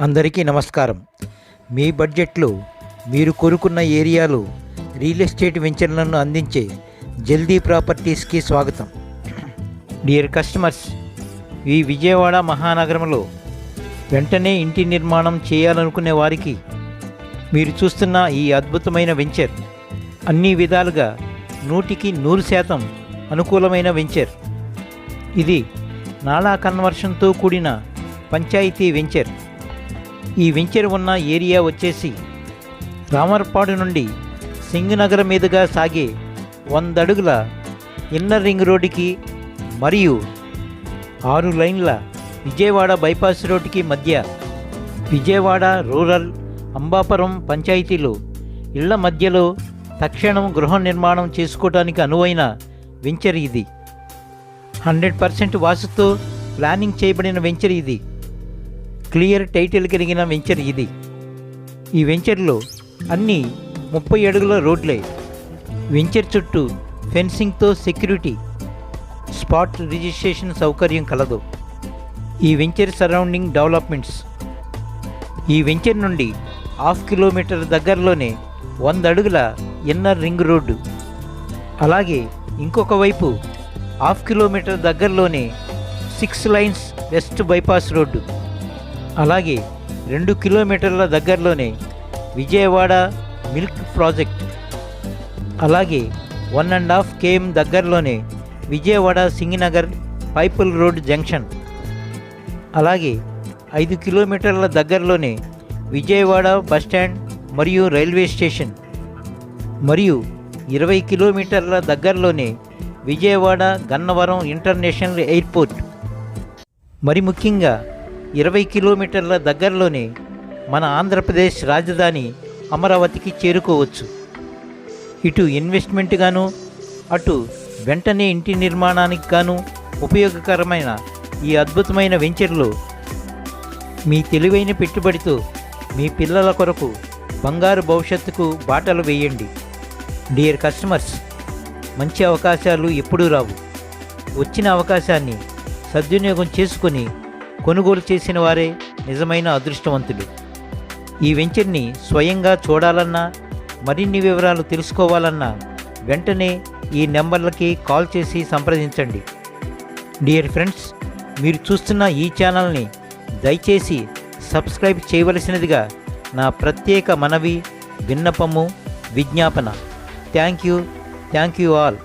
అందరికీ నమస్కారం. మీ బడ్జెట్లో మీరు కోరుకున్న ఏరియాలో రియల్ ఎస్టేట్ వెంచర్లను అందించే జల్దీ ప్రాపర్టీస్కి స్వాగతం. డియర్ కస్టమర్స్ ఈ విజయవాడ మహానగరంలో వెంటనే ఇంటి నిర్మాణం చేయాలనుకునే వారికి మీరు చూస్తున్న ఈ అద్భుతమైన వెంచర్ అన్ని విధాలుగా నూటికి నూరు శాతం అనుకూలమైన వెంచర్. ఇది నాలా కన్వర్షన్తో కూడిన పంచాయతీ వెంచర్. ఈ వెంచర్ ఉన్న ఏరియా వచ్చేసి రామర్పాడు నుండి సింగనగర్ మీదుగా సాగే వంద అడుగుల ఇన్నర్ రింగ్ రోడ్డుకి మరియు ఆరు లైన్ల విజయవాడ బైపాస్ రోడ్డుకి మధ్య విజయవాడ రూరల్ అంబాపురం పంచాయతీలు ఇళ్ళ మధ్యలో తక్షణం గృహ నిర్మాణం చేసుకోవడానికి అనువైన వెంచర్ ఇది. హండ్రెడ్ పర్సెంట్ వాసుతో ప్లానింగ్ చేయబడిన వెంచర్ ఇది. క్లియర్ టైటిల్ కలిగిన వెంచర్ ఇది. ఈ వెంచర్లో అన్నీ ముప్పై అడుగుల రోడ్లే. వెంచర్ చుట్టూ ఫెన్సింగ్తో సెక్యూరిటీ స్పాట్ రిజిస్ట్రేషన్ సౌకర్యం కలదు. ఈ వెంచర్ సరౌండింగ్ డెవలప్మెంట్స్. ఈ వెంచర్ నుండి హాఫ్ కిలోమీటర్ దగ్గరలోనే వంద అడుగుల ఇన్నర్ రింగ్ రోడ్డు. అలాగే ఇంకొక వైపు హాఫ్ కిలోమీటర్ దగ్గరలోనే six lines west bypass road. అలాగే రెండు కిలోమీటర్ల దగ్గరలోనే విజయవాడ మిల్క్ ప్రాజెక్ట్ అలాగే వన్ అండ్ హాఫ్ కేఎం దగ్గరలోనే విజయవాడ సింగినగర్ పైపుల్ రోడ్ జంక్షన్. అలాగే ఐదు కిలోమీటర్ల దగ్గరలోనే విజయవాడ బస్టాండ్ మరియు రైల్వే స్టేషన్. మరియు ఇరవై కిలోమీటర్ల దగ్గరలోనే విజయవాడ గన్నవరం ఇంటర్నేషనల్ ఎయిర్పోర్ట్. మరి ముఖ్యంగా ఇరవై కిలోమీటర్ల దగ్గరలోనే మన ఆంధ్రప్రదేశ్ రాజధాని అమరావతికి చేరుకోవచ్చు. ఇటు ఇన్వెస్ట్మెంట్ గాను అటు వెంటనే ఇంటి నిర్మాణానికి గాను ఉపయోగకరమైన ఈ అద్భుతమైన వెంచర్లో మీ తెలివైన పెట్టుబడితో మీ పిల్లల కొరకు బంగారు భవిష్యత్తుకు బాటలు వేయండి. డియర్ కస్టమర్స్ మంచి అవకాశాలు ఎప్పుడూ రావు. వచ్చిన అవకాశాన్ని సద్వినియోగం చేసుకొని కొనుగోలు చేసిన వారే నిజమైన అదృష్టవంతులు. ఈ వెంచర్ని స్వయంగా చూడాలన్నా మరిన్ని వివరాలు తెలుసుకోవాలన్నా వెంటనే ఈ నెంబర్లకి కాల్ చేసి సంప్రదించండి. డియర్ ఫ్రెండ్స్ మీరు చూస్తున్న ఈ ఛానల్ని దయచేసి సబ్స్క్రైబ్ చేయవలసినదిగా నా ప్రత్యేక మనవి విన్నపము విజ్ఞాపన. Thank you thank you all.